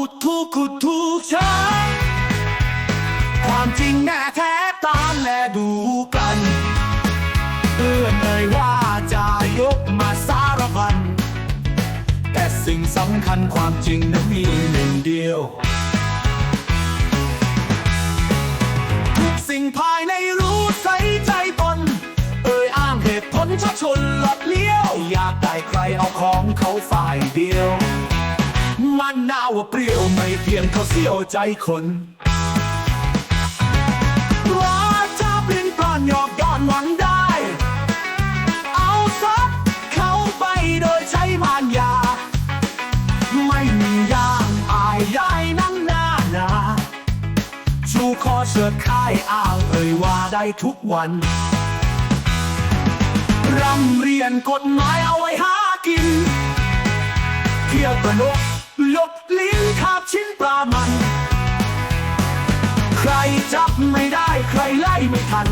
พุทธุกขุดทุกช้าความจริงแน่แท้ตามแลดูกันเอื้อนเอ่ยว่าจะยกมาสารพัน แต่สิ่งสำคัญความจริงนั้นมีหนึ่งเดียว ทุกสิ่งภายในรู้ใส่ใจตน เอ่ยอ้างเหตุผลชักชนหลอดเลี้ยว อยากได้ใครเอาของเขาฝ่ายเดียว มันน่าว่าเปรี้ยวไม่เพียงเขาเสียวใจคนว่าจะเป็นปลอนหยอกย้อนหวังได้ เอาซับเขาไปโดยใช้มารยา ไม่มียางอายยายนั่งหน้าหนาชูคอเชิดค่ายอ้างเอ่ยว่าได้ทุกวันร่ำเรียนกฎหมายเอาไว้หากิน เที่ยวกระนก หลบลิ้นคาบชิ้นปลามัน ใครจับไม่ได้ใครไล่ไม่ทัน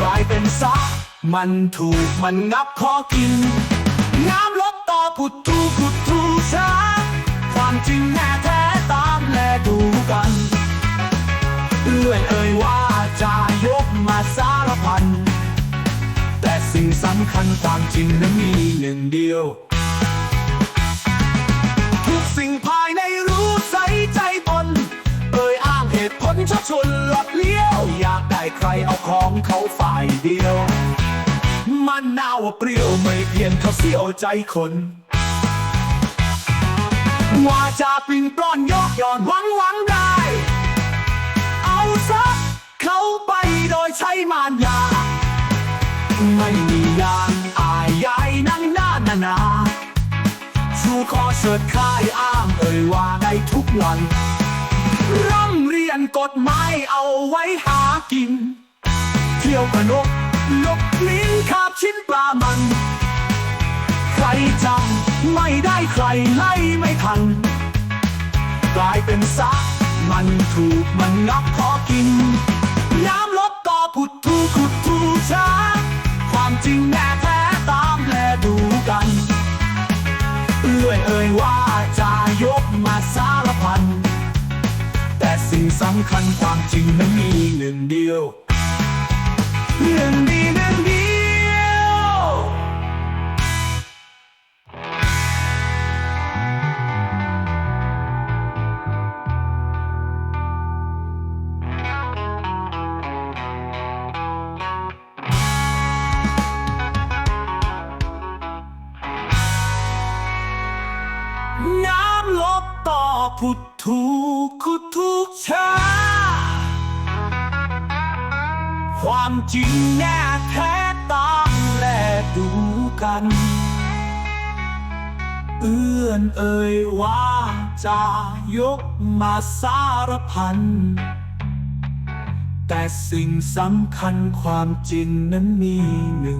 กลายเป็นซักมันถูกมันงับคอกิน น้ำลบต่อพุดทูพุดทูช้าความจริงแน่แท้ตามแลดูกันเอื้อยเอ่ยว่าจะยกมาสารพัน แต่สิ่งสำคัญความจริงนั้นมีหนึ่งเดียว สิ่งภายในรู้ใส่ใจตนเอ่ยอ้างเหตุผลชักชวนหลอดเลี้ยว อยากได้ใครเอาของเขาฝ่ายเดียว มันน่าวาเปรี้ยวไม่เพียงเขาเสียวใจคนว่าจะปลิงปล้อนยอกย้อนหวังหวังได้ เอาซะเขาไปโดยใช้มารยา ไม่มียางอายยายนั่งหน้านานาชูคอเชิดค่ายางเอ่ยว่าได้ทุกวันร่ำเรียนกฎหมายเอาไว้หากิน เที่ยวกระนกลบลิ้นคาบชิ้นปลามัน ใครจำไม่ได้ใครไล่ไม่ทัน กลายเป็นซักมันถูกมันงับขอกิน น้ำลบต่อผุดทูขุดทูช้าความจริงแน่แท้ตามแลดูกันเอื้อยเอ่ยว่า จะยกมาสารพัน แต่สิ่งสำคัญความจริงนั้นมีหนึ่งเดียวหนึ่ง ต่อผุดถูกขุดทุกชา ความจริงแน่แท้ตามแลดูกัน เอื้อนเอ่ยว่าจะยกมาสารพัน แต่สิ่งสำคัญความจริงนั้นมีหนึ่ง